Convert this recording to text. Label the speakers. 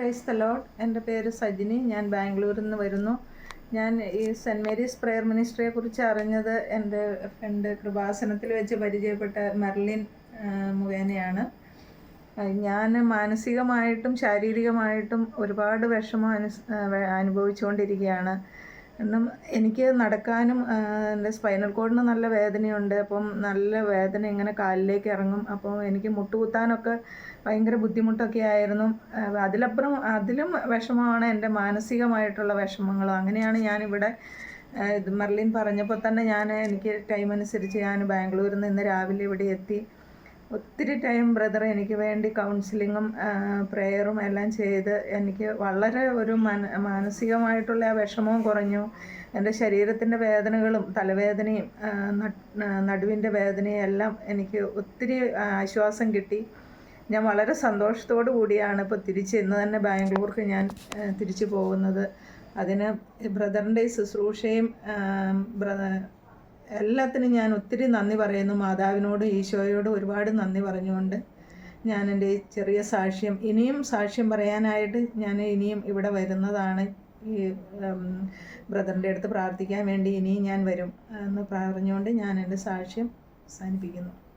Speaker 1: Praise the load എന്റെ പേര് സജിനി. ഞാൻ ബാംഗ്ലൂരിൽ നിന്ന് വരുന്നു. ഞാൻ ഈ സെന്റ് മേരീസ് പ്രെയർ മിനിസ്ട്രിയെ കുറിച്ച് അറിഞ്ഞത് എന്റെ ഫ്രണ്ട് കൃപാസനത്തിൽ വെച്ച് പരിചയപ്പെട്ട മെർലിൻ മുഖേനയാണ്. ഞാൻ മാനസികമായിട്ടും ശാരീരികമായിട്ടും ഒരുപാട് വിഷമം അനുഭവിച്ചുകൊണ്ടിരിക്കുകയാണ്. കാരണം എനിക്ക് നടക്കാനും എന്റെ സ്പൈനൽ കോഡിന് നല്ല വേദനയുണ്ട്. അപ്പം നല്ല വേദന ഇങ്ങനെ കാലിലേക്ക് ഇറങ്ങും. അപ്പോൾ എനിക്ക് മുട്ടുകുത്താനൊക്കെ ഭയങ്കര ബുദ്ധിമുട്ടൊക്കെ ആയിരുന്നു. അതിലപ്പുറം അതിലും വിഷമമാണ് എന്റെ മാനസികമായിട്ടുള്ള വിഷമങ്ങൾ അങ്ങനെയാണ് ഞാനിവിടെ ഇത് മെർലിൻ പറഞ്ഞപ്പോൾ തന്നെ ഞാൻ എനിക്ക് ടൈം അനുസരിച്ച് ഞാൻ ബാംഗ്ലൂരിൽ നിന്ന് രാവിലെ ഇവിടെ എത്തി. ഒത്തിരി ടൈം ബ്രദർ എനിക്ക് വേണ്ടി കൗൺസിലിങ്ങും പ്രെയറും എല്ലാം ചെയ്ത് എനിക്ക് വളരെ ഒരു മന മാനസികമായിട്ടുള്ള ആ വിഷമവും കുറഞ്ഞു. എന്റെ ശരീരത്തിന്റെ വേദനകളും തലവേദനയും നടുവിന്റെ വേദനയും എല്ലാം എനിക്ക് ഒത്തിരി ആശ്വാസം കിട്ടി. ഞാൻ വളരെ സന്തോഷത്തോടു കൂടിയാണ് ഇപ്പോൾ തിരിച്ച് ഇന്ന് തന്നെ ബാംഗ്ലൂർക്ക് ഞാൻ തിരിച്ചു പോകുന്നത്. അതിന് ബ്രദറിന്റെ ശുശ്രൂഷയും ആ, ബ്രദ എല്ലാത്തിനും ഞാൻ ഒത്തിരി നന്ദി പറയുന്നു. മാതാവിനോട് ഈശോയോട് ഒരുപാട് നന്ദി പറഞ്ഞുകൊണ്ട് ഞാൻ എന്റെ ചെറിയ സാക്ഷ്യം ഇനിയും സാക്ഷ്യം പറയാനായിട്ട് ഞാൻ ഇനിയും ഇവിടെ വരുന്നതാണ്. ഈ ബ്രദറിന്റെ അടുത്ത് പ്രാർത്ഥിക്കാൻ വേണ്ടി ഇനിയും ഞാൻ വരും എന്ന് പറഞ്ഞുകൊണ്ട് ഞാൻ എന്റെ സാക്ഷ്യം അവസാനിപ്പിക്കുന്നു.